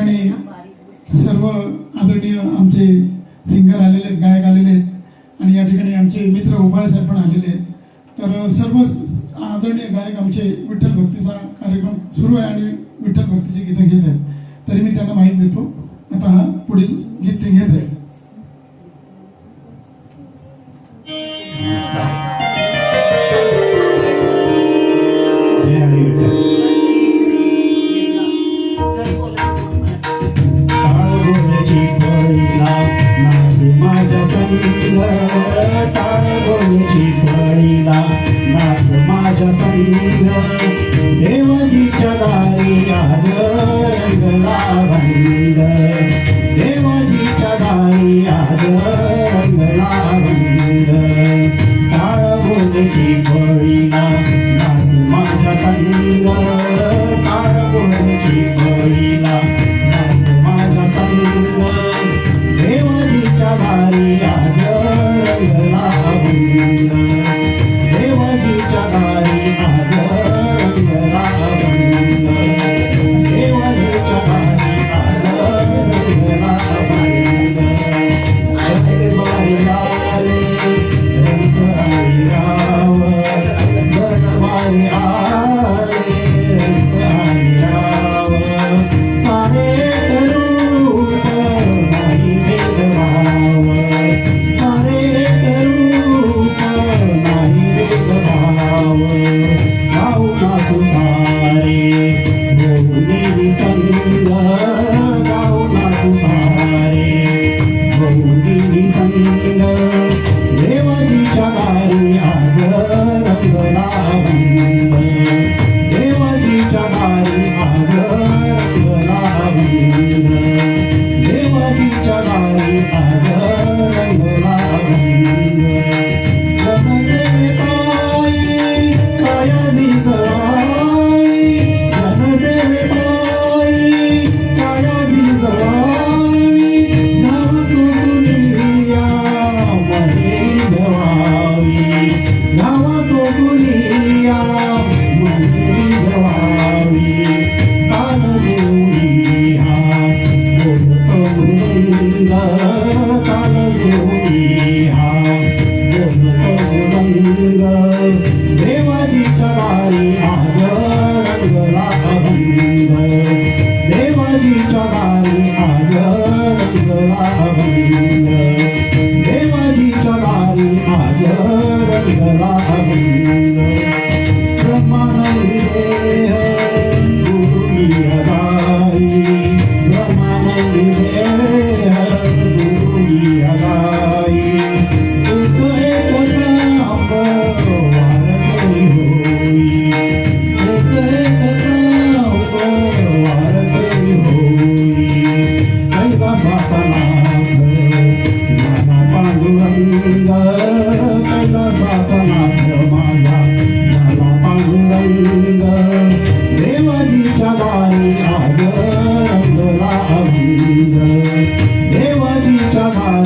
ठिकाणी सर्व आदरणीय आमचे सिंगर आलेले आहेत गायक आलेले आहेत आणि या ठिकाणी आमचे मित्र उबाळसाहेब पण आलेले आहेत. तर सर्व आदरणीय गायक आमचे विठ्ठल भक्तीचा कार्यक्रम सुरू आहे आणि विठ्ठल भक्तीची गीतं घेत आहेत. तरी मी त्यांना माहीत देतो. आता पुढील गीत ते घेत आहे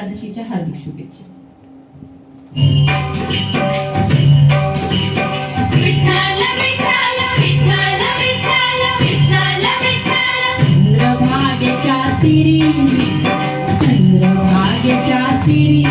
एकादशीच्या हार्दिक शुभेच्छा. चंद्रभाग्याच्या तिरी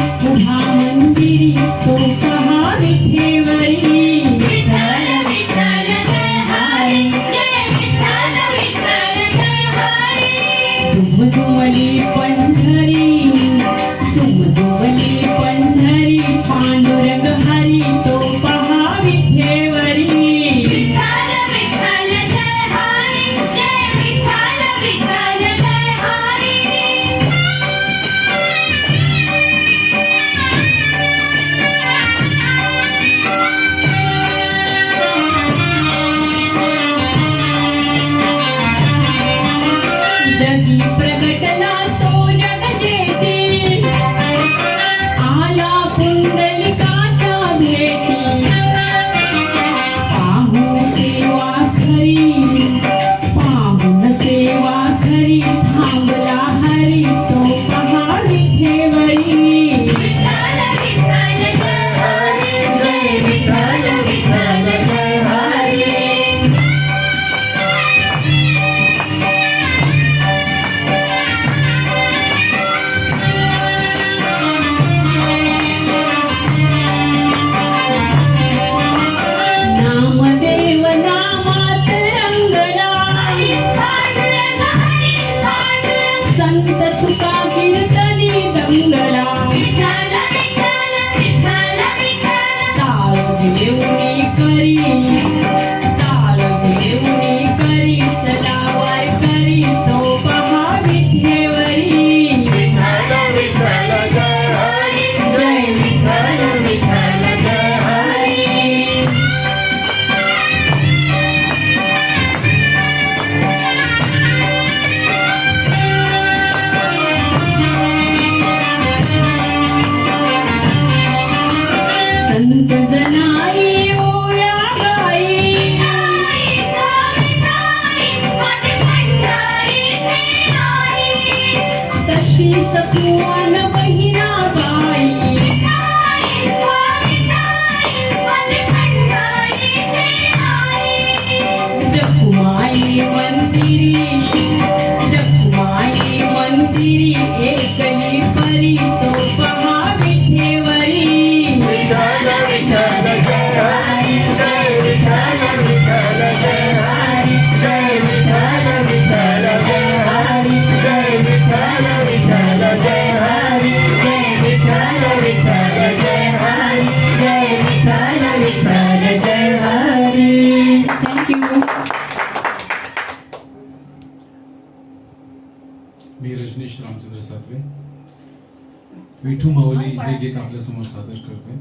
विठू माऊली हे गीत आपल्यासमोर सादर करतोय.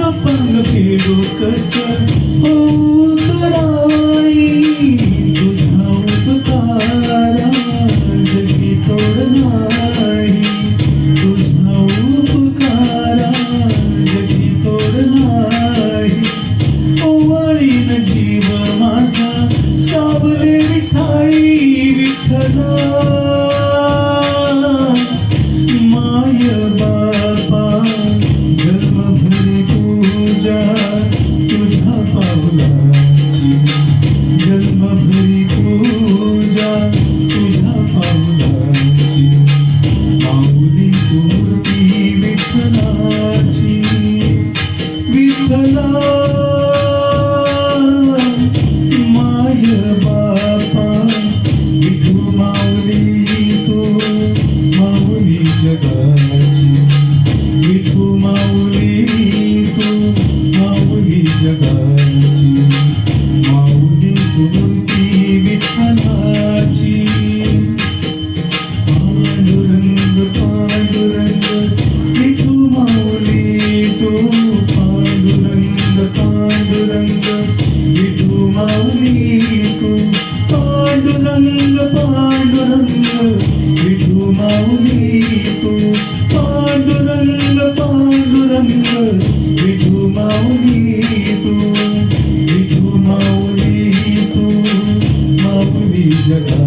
कसं पण फिरू कसं? हो तुला Thank you.